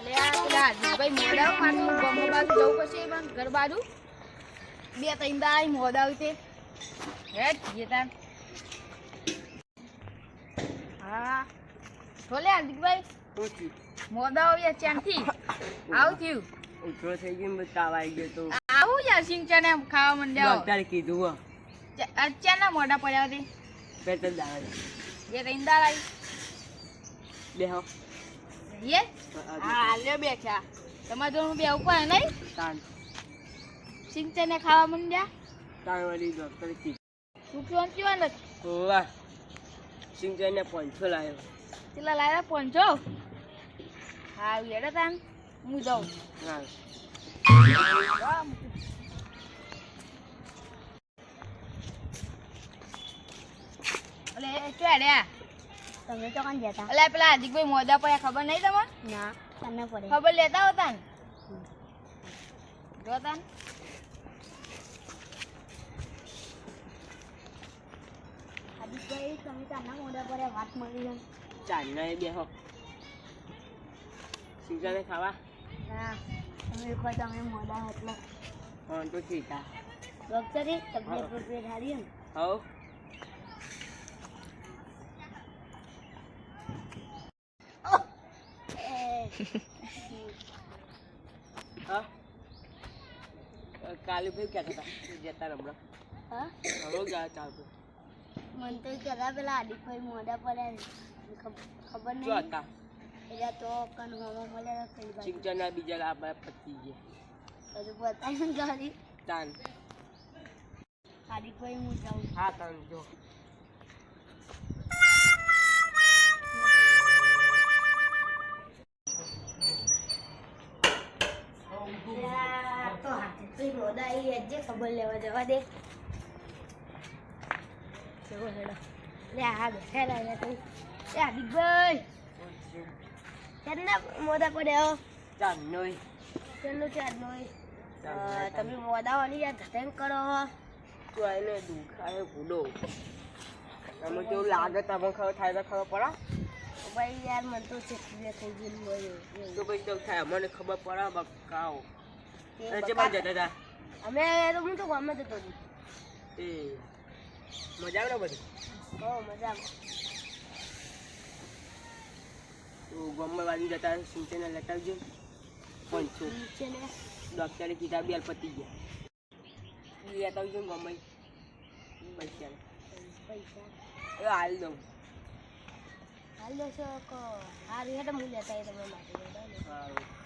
હાર્દિકભાઈ મોડા મારું ગમો બાજુ જવું પડશે પણ ઘર બાજુ. બે ત્રણ મોડા હા હાર્દિકભાઈ મોડા આવ્યા આવું થયું. ઉતરો થઈ ગયો ને તાવ આવી ગયો તો. આવું યાર સિંચન એમ ખાવા મંડ્યા ડોક્ટરે કીધું હો ચાના મોઢા પડ્યા તે. પેટ જ દાવા બે ત્રણ દાડા. બેહો. જઈએ હા લે બેઠા તમારે જોડે બે ઉપર નહીં? સિંચને ખાવા મંડ્યા? તાન વળી ડોક્ટરે તું કહેવાનું કહેવાનું? નથી હોવા સિંચને પાંચસો લાવ્યો કેટલા લાવ્યા પહોંચો હા હેડે તાન. હું જાઉં. હા વાહ, અલે શું હેડ્યા તમે તો કોણ જતા અલે પેલા હાર્દિકભાઈ મોદા પડ્યા ખબર નહીં તમને? ના તમને પડે. ખબર લેતા હોતા ને? જોતા ને હાર્દિકભાઈ તમે તાના મોઢા પર વાત મળી જાય ચાંદના એ બેહો. સિંચાઈને ખાવા? ના તમે એક તમે મોડા એટલે હા તો ઠીક હા. ડોક્ટરે તબિયત બબિયત હારી ને. હવ. હા? કાલે ભાઈ કહેતા હતા જતા રમણા હા? હવે ગયા ચાલતું મને તો કહેતા પેલા હાર્દિકભાઈ મોઢા પડ્યા ખબર નહીં હતા. એટલે તો કન હવા મળ્યા કઈ બાજુ. બીજા લાભ પતી ગયા. હજુ બતાવી ગાડી તાન. હું જાઉં. હા તાન જો. મોઢા ખબર લેવા જવા દે. ચલો હેડો. લે આ બેઠેલા લે તું એ હાર્દિકભાઈ કેમના મોઢા પડ્યા ચાન નોય ચલો ચાર નો તમે મોદા વાળી યાર ધટેન કરો તું એને દુખાય ભૂલો તમે કેવું લાગે તમે ખબર થાય તો ખબર પડે. ભાઈ યાર મને તો ચેકીને થઈ હોય તો ભાઈ તો થાય મને ખબર પડે બકાઓ જે બકા- જતા હતા? અમે તો હું તો ગામમાં જતો હતો એ મજા આવે બધી? હો મજા આવે. તો ગામમાં બાજુ જતા સિંચાઈને લેતા આવજો. પાંચસો ને? ડોક્ટરે કીધા બે પતી ગયા. લેતા આવજો ગામમાં. પૈસા. પૈસા. એ હાલ દઉં. હાલ દેશો કો. હારી હેઠ મૂલ્ય થાય તમે માટે.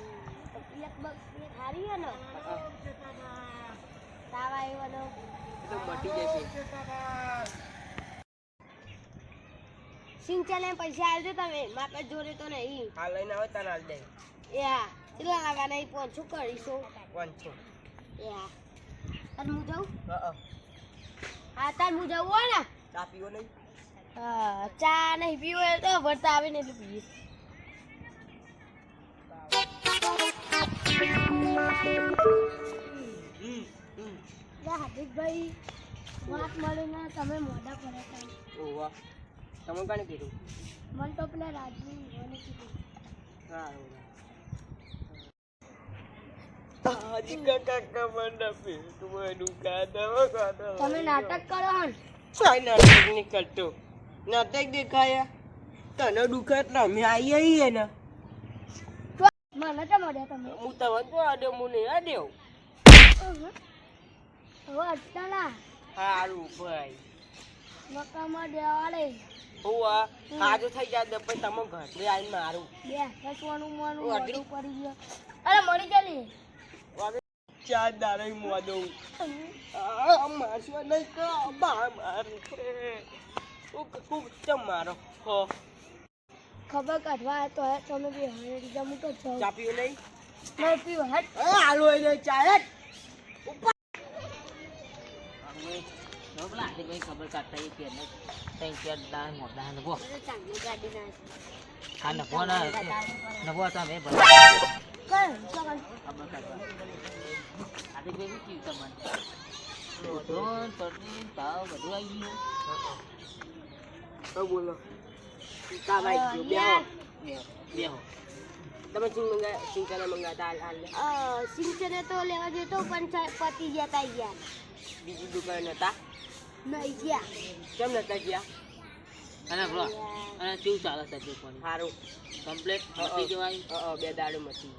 લેતા ને સારું એક બગ એક હારી હે ને હા, તાવ આવ્યો ને તો મટી જશે સિંચાને પૈસા આવજો તમે માપે જોડે તો નહીં હા લઈને આવે તને હાલ દે. એ હા કેટલા લાવવાના એ પહોંચું કરીશું પાંચસો. એ હા તાર હું જાઉં હા હા તાર હું જાઉં હોય ને ચા પીવો નહીં? હા ચા નહીં પીવો તો ભરતા આવે ને એટલે પીએ. હાર્દિકભાઈ વાત મળીને તમે મોઢા પડે હતા. તમે કોને કીધું? મને તો પેલા રાજુ મને કીધું હાજી કાકા કમંડા તું દુકાન કાકા તમે નાટક કરો નાટક નહીં કરતો નાટક દેખાયા? તને દુખાય એટલે અમે આવી આવીએ ને. મને તો મળ્યા તમે હું તો વધુ આડ્યો હું નહીં આડ્યો હવે અટલા સારું ભાઈ. મકામાં દેવા લે. હોવા હાજુ થઈ જાય પછી તમે ઘરે આવીને મારું. બે ઓ, અગડી. મોઢું પડી ગયો. અરે મળી ગયેલી. ચાર દાડે મોદો આ મારશું નહીં બા મારે મારો? હો. ખબર કાઢવા તો હે તમે બી હવે બીજા મૂકો તો જાઉં ચા પીવું નહીં? નહીં પીવો હટ એ હાલો એને ચા હટ ઉપર ખબર કાઢતા એ તઈ કે દાળ મોઢા નભો અરે ચાંદની ગાડી ના ના નભો તમે ખબર કાઢવા. આજે કોઈ થયું તમને? ધોન પડની તાવ બધું આવી ગયું? તો બોલો. તમે ચિંતાને મંગાતા હાલ સિંચને તો લેવા જતો પણ પતી ગયા તા યાર બીજી દુકાન હતા નહીં ગયા કેમ નતા ગયા અને બ્રો અને કેવું ચાલે તબિયત પાણી સારું કમ્પ્લેટ મટી જવાય બે દાડો મચી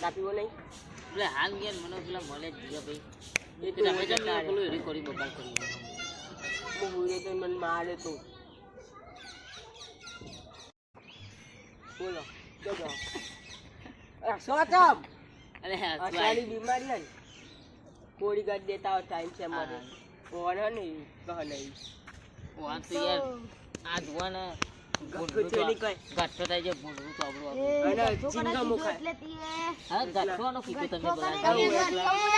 કાપીવો નહીં એટલે હાલ ગયા મને પેલા મળે જ ગયા ભાઈ એ જેમ જતા પેલું એરી કરી બબાલ કરી હું બોલે તો મને મારે તો. બોલો જોજો આ સોચમ અરે હા બીમારી હે કોડી કોળી ગાડી દેતા હોય ટાઈમ છે મારે ઓન હે ને કહ નહીં વાત તો યાર આ જુઓ ગાંઠો થાય છે ભૂંડવું ચોબડું અને ગઠ્ઠો ચીંગા કને મુખાય. કીધું એટલે તે હા. ગાંઠવાનો કીધું તમે બધા